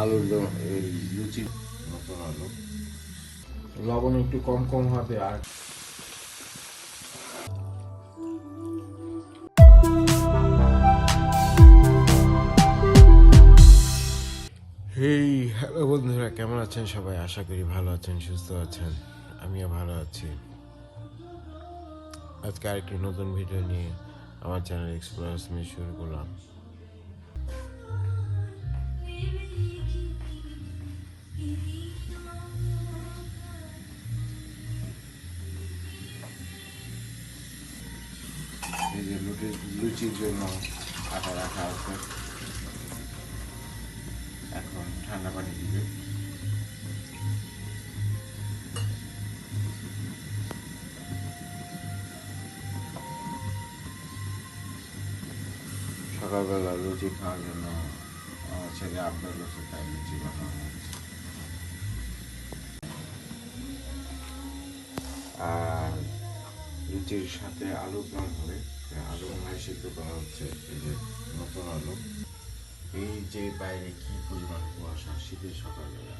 আলুর এই লুচি নতুন আলু। লবণ একটু কম কম হবে আর হেই হ্যালো বন্ধুরা, কেমন আছেন সবাই? আশা করি ভালো আছেন, সুস্থ আছেন। আমিও ভালো আছি। আজকে আরেকটি নতুন ভিডিও নিয়ে আমার চ্যানেল এক্সপ্লোরার্স নিয়ে শুরু করলাম। লুচি লুচির জন্য আটা রাখা আছে। এখন ঠান্ডা পানি দিবে। সকালবেলা লুচি খাওয়ার জন্য ছেলে আপনার করছে, তাই লুচি বানানো আর লুচির সাথে আলু দম হবে আলু ভাই সিদ্ধ করা হচ্ছে এই যে নতুন আলু। এই যে বাইরে কি পরিমাণ কুয়াশা, শীতের সকালবেলা।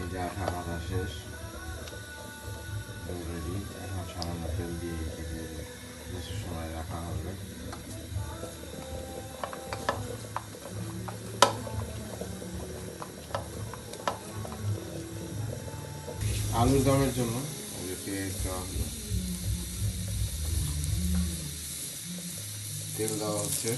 এই যে আঠা শেষ। আলুর দমের জন্য। পেঁয়াজ তেল দেওয়া হচ্ছে।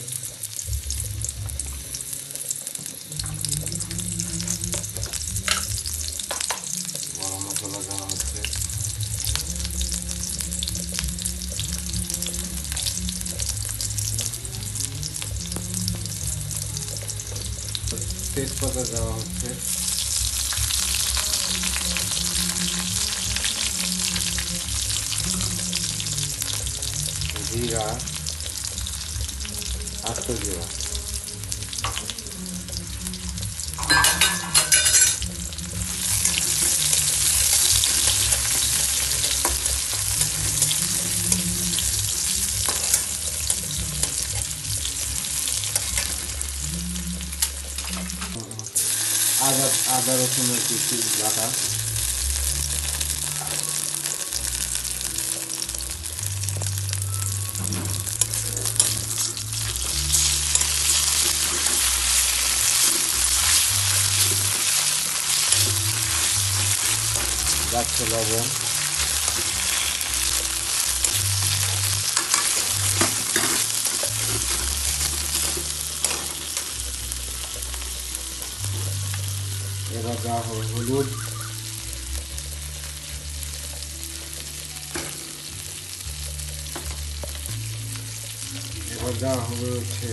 গরম মশলা দেওয়া হচ্ছে। তেজপাতা দেওয়া হচ্ছে। জিরা আস্ত জিরা আদা আদা রসুনের কিছু বাটা। যাচ্ছে লবণ। এবার দেওয়া হবে হলুদ। এবার দেওয়া হবে হচ্ছে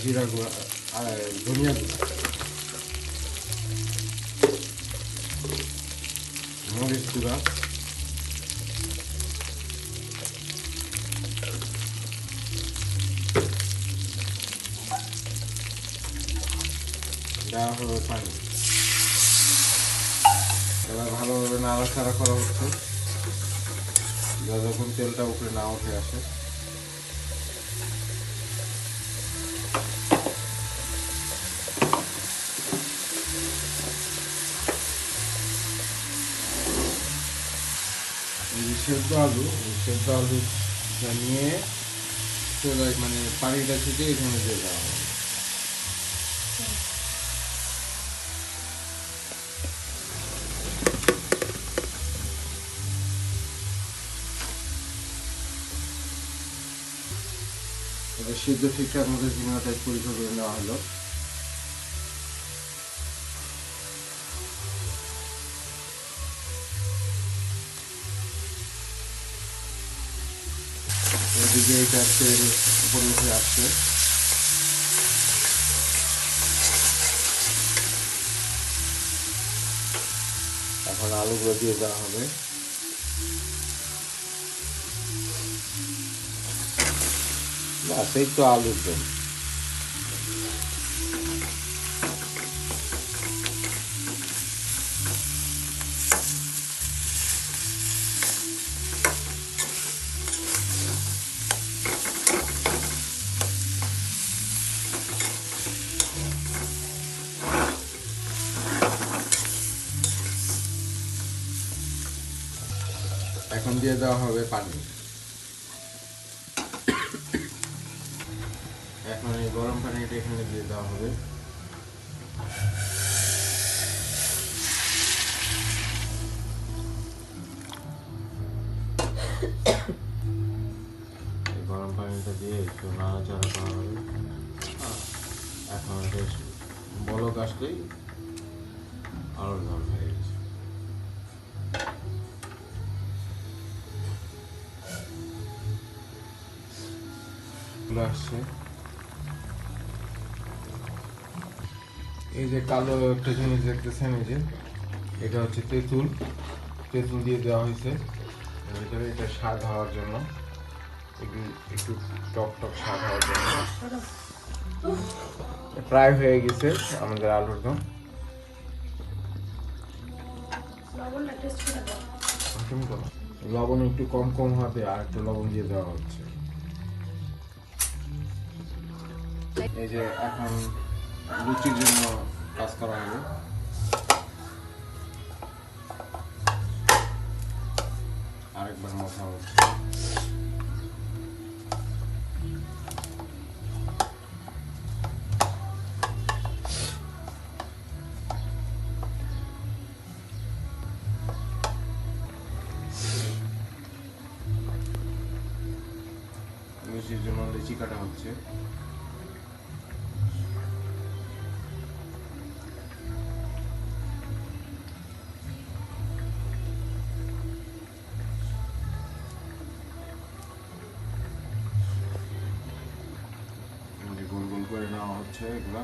জিরা গুঁড়া ধনিয়া গুঁড়া। মরিচ গুঁড়া দেওয়া হবে পানি। এবার ভালোভাবে নাড়াচাড়া করা হচ্ছে যতক্ষণ তেলটা উপরে না উঠে আসে। সেদ্ধ আলু সেদ্ধ আলু নিয়ে চলে মানে পানিটা থেকে এখানে দিয়ে দেওয়া হবে। সিদ্ধ ঠিকঠাক মতো ঝিঙ্গাটা পরিষ্কার করে নেওয়া হলো। তেল উপরে উঠে আসছে। এখন আলুগুলো দিয়ে দেওয়া হবে। বাস এই তো আলুর দম এখন দিয়ে দেওয়া হবে পানি। এখন এই গরম পানিটা এখানে দিয়ে দেওয়া হবে। গরম পানিটা দিয়ে একটু নাড়াচাড়া করা হবে। এখন বেশ বলক আসলেই আলুর দম চলে আসছে। এই যে কালো একটা জিনিস দেখতেছেন এই যে এটা হচ্ছে তেঁতুল। তেঁতুল দিয়ে দেওয়া হয়েছে। ভিতরে এটা স্বাদ হওয়ার জন্য। একটু টক টক স্বাদ হওয়ার জন্য। প্রায় হয়ে গেছে আমাদের আলুর দম। লবণ একটু কম কম হবে আর একটু লবণ দিয়ে দেওয়া হচ্ছে। এই যে এখন লুচির জন্য কাজ করা হবে। আরেকবার মশা হচ্ছে হচ্ছে এগুলা।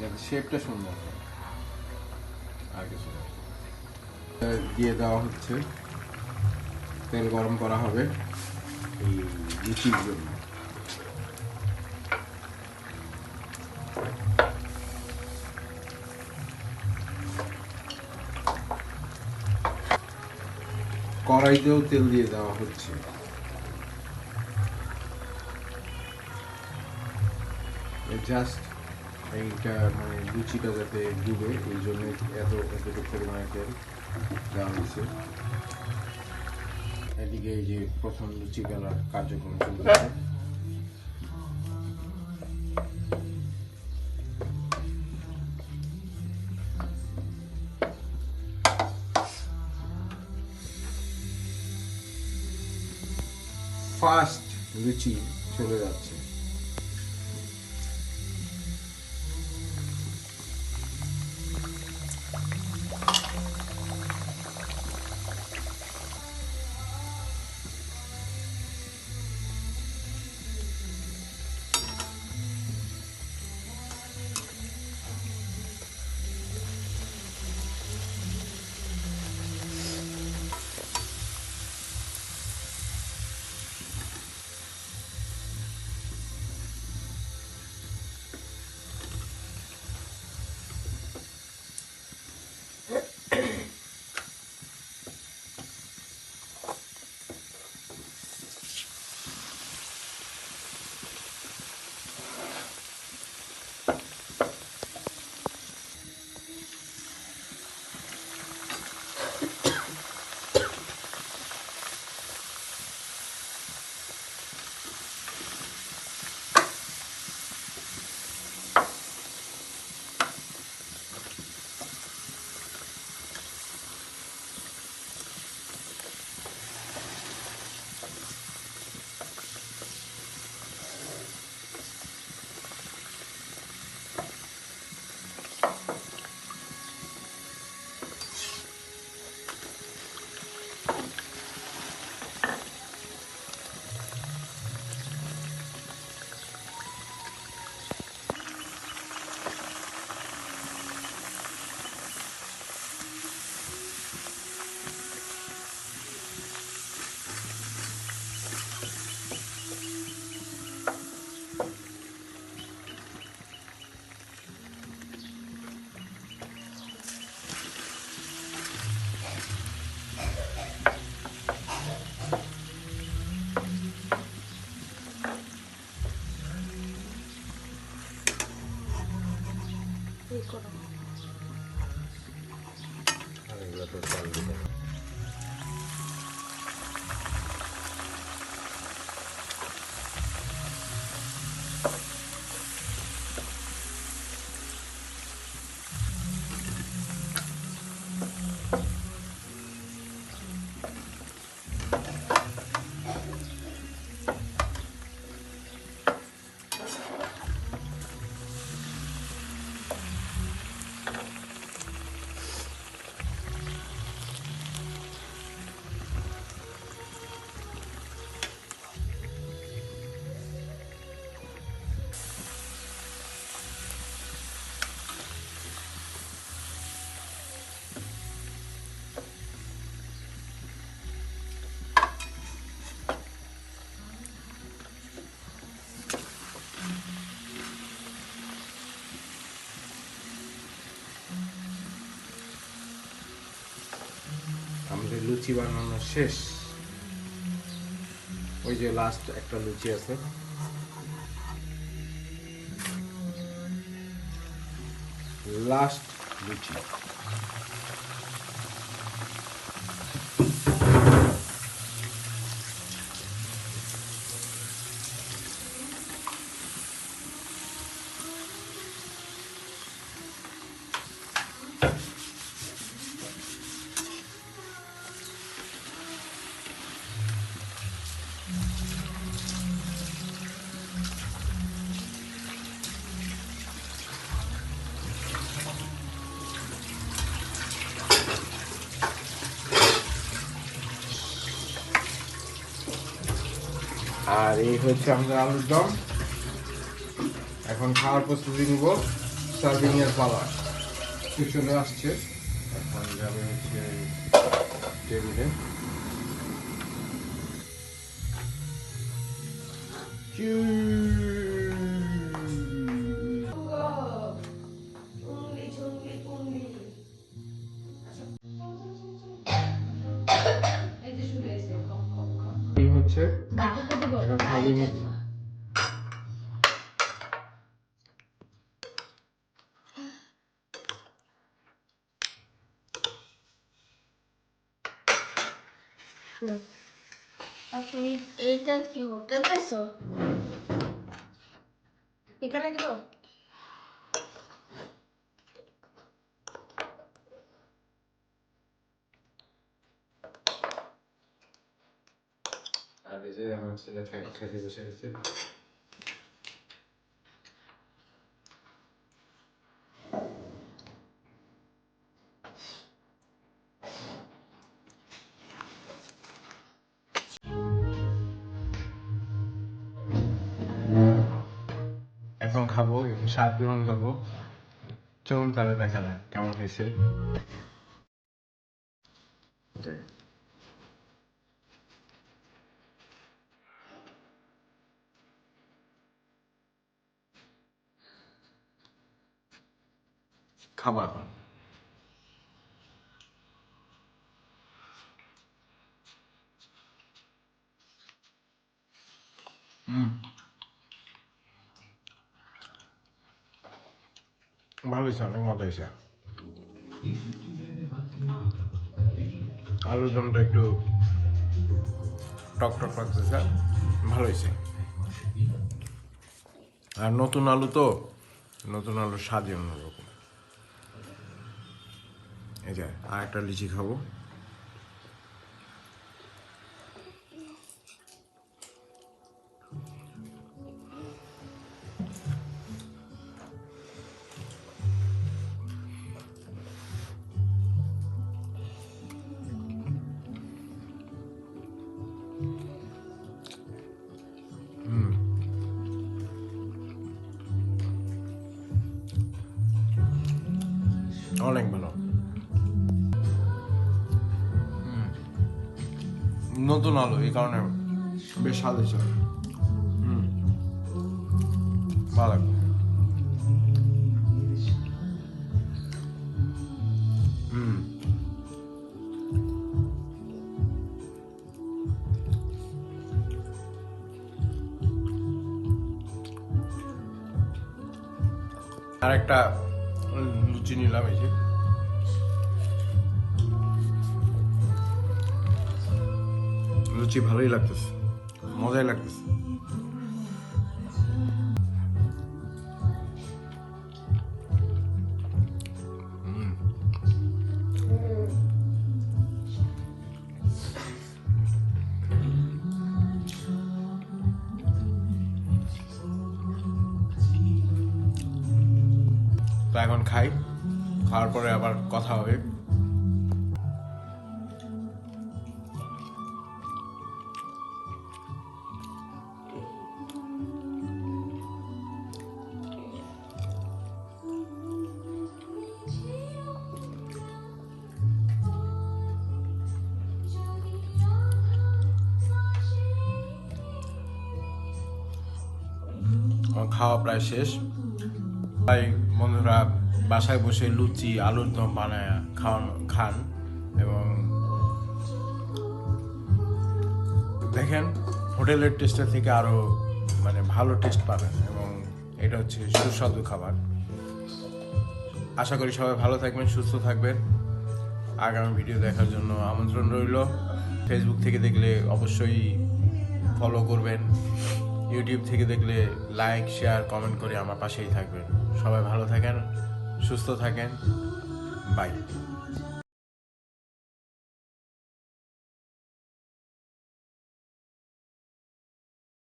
যাতে শেপটা সুন্দর। দিয়ে দেওয়া হচ্ছে। তেল গরম করা হবে এই লুচির জন্য। কড়াইতেও তেল দিয়ে দেওয়া হচ্ছে। জাস্ট এইটা মানে লুচিটা যাতে ডুবে, এই জন্য এত, এতটুকু পরিমাণে তেল দেওয়া হয়েছে। এদিকে এই যে প্রথম লুচি গেলার কার্যক্রম চলতেছে ফার্স্ট লুচি চলে যাচ্ছে। এই করো লুচি বানানো শেষ। ওই যে লাস্ট একটা লুচি আছে। লাস্ট লুচি। আর এই হচ্ছে আমাদের আলুর দম। এখন খাওয়ার প্রস্তুতি নিব। সার্ভিং এর পালা চলে আসছে? এখন যাবে হচ্ছে টেবিলে। উংলি আপনি এইটা কি হতে পারছ এখানে দিব আর এই যে আমার ছেলে খেতে বসে গেছে এখন খাব এবং স্বাদ গ্রহণ করব চলুন তাহলে দেখা যাক কেমন হয়েছে। খাবার হুম। ভালো হয়েছে অনেক মজা হয়েছে আলুর দমটা একটু টক টক লাগতেছে ভালো হয়েছে আর নতুন আলু তো, নতুন আলুর স্বাদই অন্যরকম এই যে আর একটা লিচি খাব। নতুন আলো, এই কারণে বেশ স্বাদ হয়েছে। হুম। ভালো হুম। আর একটা লুচি নিলাম এই যে। লুচি ভালোই লাগতেছে মজাই লাগতেছে। খাওয়া প্রায় শেষ। তাই বন্ধুরা বাসায় বসে লুচি, আলুর দম বানায় খাওয়ানো, খান এবং দেখেন হোটেলের টেস্টের থেকে আরও মানে ভালো টেস্ট পাবেন এবং এটা হচ্ছে সুস্বাদু খাবার। আশা করি সবাই ভালো থাকবেন, সুস্থ থাকবেন। আগামী ভিডিও দেখার জন্য আমন্ত্রণ রইল। ফেসবুক থেকে দেখলে অবশ্যই ফলো করবেন। ইউটিউব থেকে দেখলে লাইক শেয়ার কমেন্ট করে আমার পাশেই থাকবেন। সবাই ভালো থাকেন, সুস্থ থাকেন। বাই